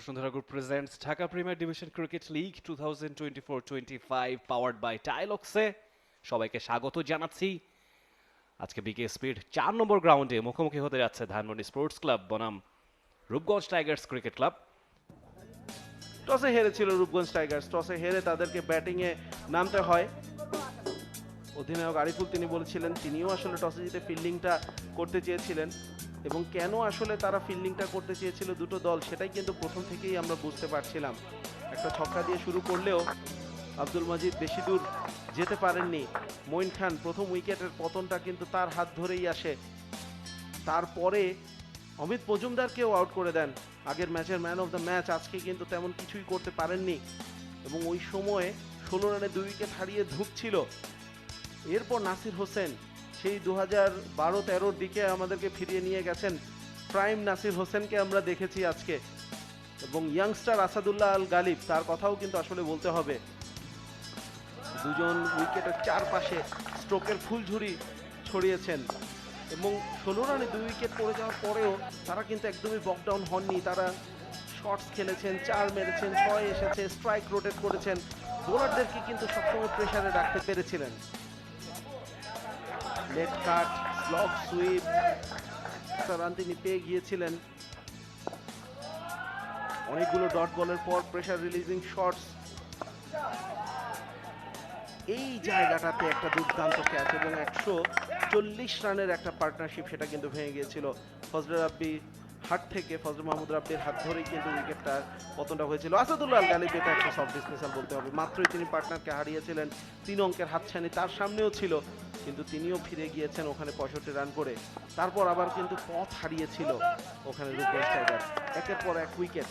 Bashundhara group presents Dhaka premier division cricket league two thousand powered by টাইলক্সে সবাইকে স্বাগত জানাচ্ছি। আজকে বিকে স্পিড চার নম্বর গ্রাউন্ডে মুখোমুখি হতে যাচ্ছে ধানমন্ডি স্পোর্টস ক্লাব বনাম রূপগঞ্জ টাইগার্স ক্রিকেট ক্লাব টসে হেরেছিল রূপগঞ্জ টাইগার্স টসে হেরে তাদেরকে ব্যাটিংয়ে নামতে হয়। অধিনায়ক আরিফুল তিনি বলেছিলেন, তিনিও আসলে টসে জিতে ফিল্ডিংটা করতে চেয়েছিলেন। এবং কেন আসলে তারা ফিল্ডিংটা করতে চেয়েছিল দুটো দল, সেটাই কিন্তু প্রথম থেকেই আমরা বুঝতে পারছিলাম। একটা ছক্কা দিয়ে শুরু করলেও আব্দুল মজিদ বেশি দূর যেতে পারেননি। মঈন খান প্রথম উইকেটের পতনটা কিন্তু তার হাত ধরেই আসে। তারপরে অমিত মজুমদারকেও আউট করে দেন। আগের ম্যাচের ম্যান অফ দ্য ম্যাচ আজকে কিন্তু তেমন কিছুই করতে পারেননি। এবং ওই সময়ে ষোলো রানে দুই উইকেট হারিয়ে ধুকছিল। এরপর নাসির হোসেন সেই দু হাজার বারো তেরোর দিকে আমাদেরকে ফিরিয়ে নিয়ে গেছেন প্রাইম নাসির হোসেনকে আমরা দেখেছি আজকে। এবং ইয়াংস্টার আসাদুল্লাহ আল গালিব, তার কথাও কিন্তু আসলে বলতে হবে। দুজন উইকেটের চারপাশে স্ট্রোকের ফুলঝুরি ছড়িয়েছেন। এবং ষোলো রানে দুই উইকেট পড়ে যাওয়ার পরেও তারা কিন্তু একদমই বকডাউন হননি। তারা শর্টস খেলেছেন, চার মেরেছেন, ছয় এসেছে, স্ট্রাইক রোটেট করেছেন। বোলারদেরকে কিন্তু সবসময় প্রেসারে রাখতে পেরেছিলেন। Late cut block sweep run তিনি পেয়ে গিয়েছিলেন। অনেকগুলো ডট বলের পর প্রেসার রিলিজিং শটস এই জায়গাটাতে একটা দুর্দান্ত ক্যাচ এবং একশো চল্লিশ রানের একটা পার্টনারশিপ সেটা কিন্তু ভেঙে গিয়েছিল। ফজলে রাব্বি হাট থেকে ফজল মাহমুদ রাব্বির হাত ধরেই কিন্তু উইকেটটা পতনটা হয়েছিল। আসাদুল্লাহ আল গালিব এটা একটা সব ডিসমিসাল বলতে হবে। মাত্রই তিনি পার্টনারকে হারিয়েছিলেন তিন অঙ্কের হাতছানি, তার সামনেও ছিল, কিন্তু তিনিও ফিরে গিয়েছেন ওখানে পঁয়ষট্টি রান করে। তারপর আবার কিন্তু পথ হারিয়েছিল ওখানে টাইগার একের পর এক উইকেট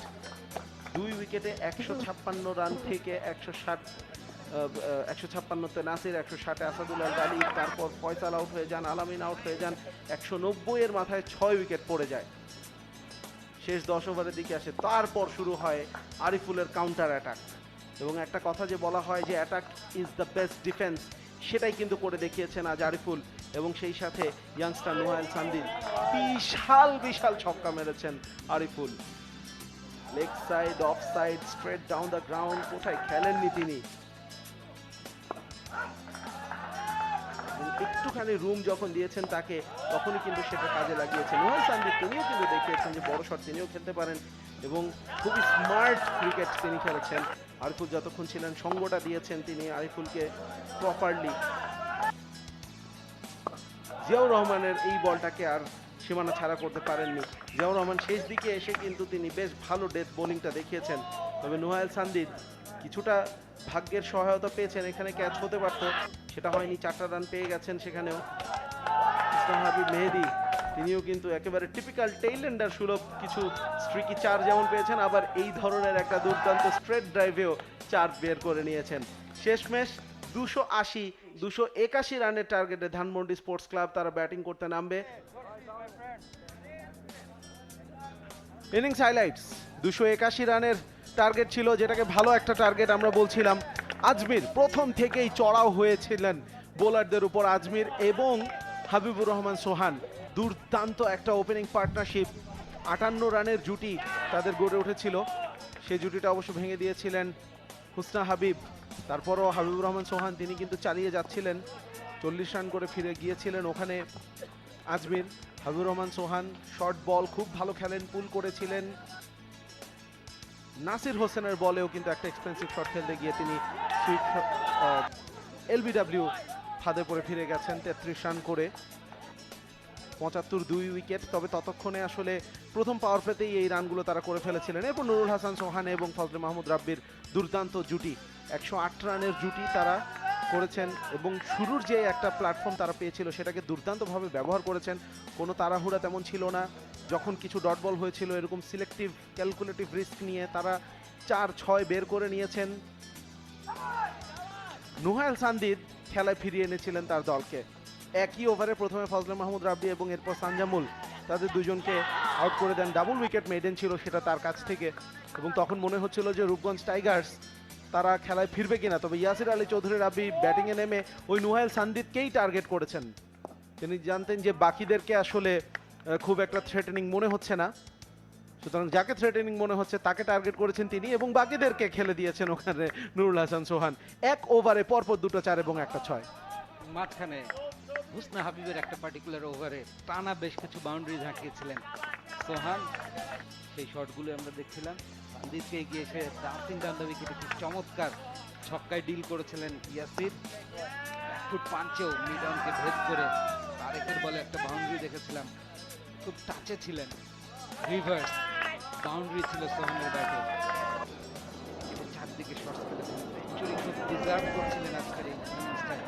দুই উইকেটে একশো ছাপ্পান্ন রান থেকে একশো ষাট একশো ছাপ্পান্নতে নাসির, একশো ষাটে আসাদুল্লাহ গালি তারপর ফয়সাল আউট হয়ে যান, আলামিন আউট হয়ে যান, একশো নব্বইয়ের মাথায় ছয় উইকেট পড়ে যায়। শেষ দশ ওভারের দিকে আসে। তারপর শুরু হয় আরিফুলের কাউন্টার অ্যাটাক এবং একটা কথা যে বলা হয় যে attack is the best defence সেটাই কিন্তু করে দেখিয়েছেন আজ আরিফুল এবং সেই সাথে ইয়াংস্টার নোয়াল সান্দিন বিশাল বিশাল ছক্কা মেরেছেন Ariful. Leg side off side straight down the ground কোথায় খেলেননি তিনি? একটুখানি রুম যখন দিয়েছেন তাকে, তখনই কিন্তু সেটা কাজে লাগিয়েছেন। নোয়াল সান্দিপ তিনিও কিন্তু দেখিয়েছেন যে বড় শট তিনিও খেলতে পারেন এবং খুবই স্মার্ট ক্রিকেট তিনি খেলেছেন। আরিফুল যতক্ষণ ছিলেন, সঙ্গটা দিয়েছেন তিনি আরিফুলকে প্রপারলি জিয়াউর রহমানের এই বলটাকে আর সীমানা ছাড়া করতে পারেননি। জিয়াউর রহমান শেষ দিকে এসে কিন্তু তিনি বেশ ভালো ডেথ বোলিংটা দেখিয়েছেন। তবে নোহায়েল সান্দিদ কিছুটা ভাগ্যের সহায়তা পেয়েছেন, এখানে ক্যাচ হতে পারত। সেটা হয়নি চারটা রান পেয়ে গেছেন সেখানেও। ইসলাম হাবিব মেহেদি, তিনিও কিন্তু একেবারে টিপিক্যাল টেইলেন্ডার সুলভ কিছু স্ট্রিকি চার যেমন পেয়েছেন, আবার এই ধরনের একটা দুর্দান্ত স্ট্রেট ড্রাইভেও চার বের করে নিয়েছেন। শেষমেশ দুশো আশি, দুশো একাশি রানের টার্গেটে ধানমন্ডি স্পোর্টস ক্লাব তারা ব্যাটিং করতে নামবে। ইনিংস হাইলাইটস দুশো একাশি রানের টার্গেট ছিল, যেটাকে ভালো একটা টার্গেট আমরা বলছিলাম। আজমির প্রথম থেকেই চড়াও হয়েছিলেন বোলারদের উপর আজমির এবং হাবিবুর রহমান সোহান। দুর্দান্ত একটা ওপেনিং পার্টনারশিপ আটান্ন রানের জুটি তাদের গড়ে উঠেছিল। সেই জুটিটা অবশ্য ভেঙে দিয়েছিলেন হুসনা হাবিব। তারপরও হাবিবুর রহমান সোহান, তিনি কিন্তু চালিয়ে যাচ্ছিলেন। চল্লিশ রান করে ফিরে গিয়েছিলেন ওখানে আজমির। হাবিবুর রহমান সোহান শর্ট বল খুব ভালো খেলেন পুল করেছিলেন। নাসির হোসেনের বলেও কিন্তু একটা এক্সপেন্সিভ শট খেলতে গিয়ে তিনি এলবিডাব্লিউ ফাঁদে পড়ে ফিরে গেছেন তেত্রিশ রান করে। পঁচাত্তর দুই উইকেট, তবে ততক্ষণে আসলে প্রথম পাওয়ার প্লেতেই এই রানগুলো তারা করে ফেলেছিলেন। এরপর নুরুল হাসান, সোহান এবং ফজলে মাহমুদ রাব্বির দুর্দান্ত জুটি। একশো আট রানের জুটি তারা করেছেন এবং শুরুর যে একটা প্ল্যাটফর্ম তারা পেয়েছিল সেটাকে দুর্দান্তভাবে ব্যবহার করেছেন। কোনো তাড়াহুড়া তেমন ছিল না। যখন কিছু ডট বল হয়েছিল, এরকম সিলেক্টিভ ক্যালকুলেটিভ রিস্ক নিয়ে তারা চার, ছয় বের করে নিয়েছেন। নুহাইল সান্দিদ খেলায় ফিরিয়ে এনেছিলেন তার দলকে। একই ওভারে প্রথমে ফজলে মাহমুদ রাব্বি এবং এরপর সানজামুল তাদের দুজনকে আউট করে দেন। ডাবল উইকেট মেডেন ছিল সেটা তার কাছ থেকে। এবং তখন মনে হচ্ছিল যে রূপগঞ্জ টাইগার্স তারা খেলায় ফিরবে কিনা। তবে ইয়াসির আলী চৌধুরী রাব্বি ব্যাটিংয়ে নেমে ওই নুহাইল সান্দিদকেই টার্গেট করেছেন। তিনি জানতেন যে বাকিদেরকে আসলে খুব একটা থ্রেটেনিং মনে হচ্ছে না। সুতরাং যাকে থ্রেটেনিং মনে হচ্ছে, তাকে টার্গেট করেছেন তিনি এবং বাকিদেরকে খেলে দিয়েছেন ওখানে নুরুল হাসান সোহান। এক ওভারে পরপর দুটো চার এবং একটা ছয়। মাঝখানে হুসনা হাবিবের একটা পার্টিকুলার ওভারে টানা বেশ কিছু বাউন্ডারি ঝাঁকিয়েছিলেন সোহান। সেই শটগুলো আমরা দেখছিলাম। সন্দীপকে এগিয়ে এসে ডান্সিং ডান দ্য উইকেটে কি চমৎকার ছক্কায় ডিল করেছিলেন ইয়াসির। ফুট পাঞ্চেও মিড অনকে ভেদ করে তারেকের বলে একটা বাউন্ডারি দেখেছিলাম। খুব টাচে ছিলেন। রিভার্স বাউন্ডারি ছিল সোহানের ব্যাটে চারদিকে শর্টস খেলেছেন সেঞ্চুরি খুব ডিজার্ভ করছিলেন আজকের এই ইনিংসটায়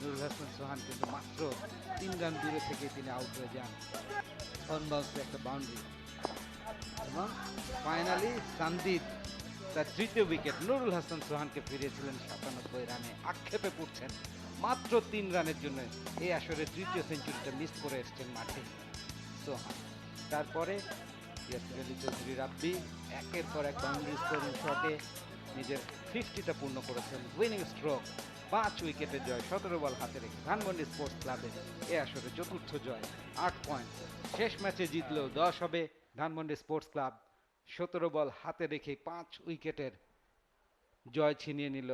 নুরুল হাসান সোহান কিন্তু মাত্র তিন রান দূরে থেকে তিনি আউট হয়ে যান। অন বাউন্সে একটা বাউন্ডারি এবং ফাইনালি সন্দীপ তার তৃতীয় উইকেট নুরুল হাসান সোহানকে ফিরিয়েছিলেন সাতানব্বই রানে। আক্ষেপে পড়ছেন। মাত্র তিন রানের জন্য এই আসরে তৃতীয় সেঞ্চুরিটা মিস করে এসছেন মাঠে। সোহান। তারপরে রাব্বি একের পর এক বাউন্ডারি শটে নিজের ফিফটিটা পূর্ণ করেছেন। উইনিং স্ট্রোক, পাঁচ উইকেটে জয়, সতেরো বল হাতে রেখে ধানমন্ডি স্পোর্টস ক্লাবে এ আসরে চতুর্থ জয়, আট পয়েন্ট। শেষ ম্যাচে জিতলেও দশ হবে ধানমন্ডি স্পোর্টস ক্লাব। সতেরো বল হাতে রেখে পাঁচ উইকেটের জয় ছিনিয়ে নিল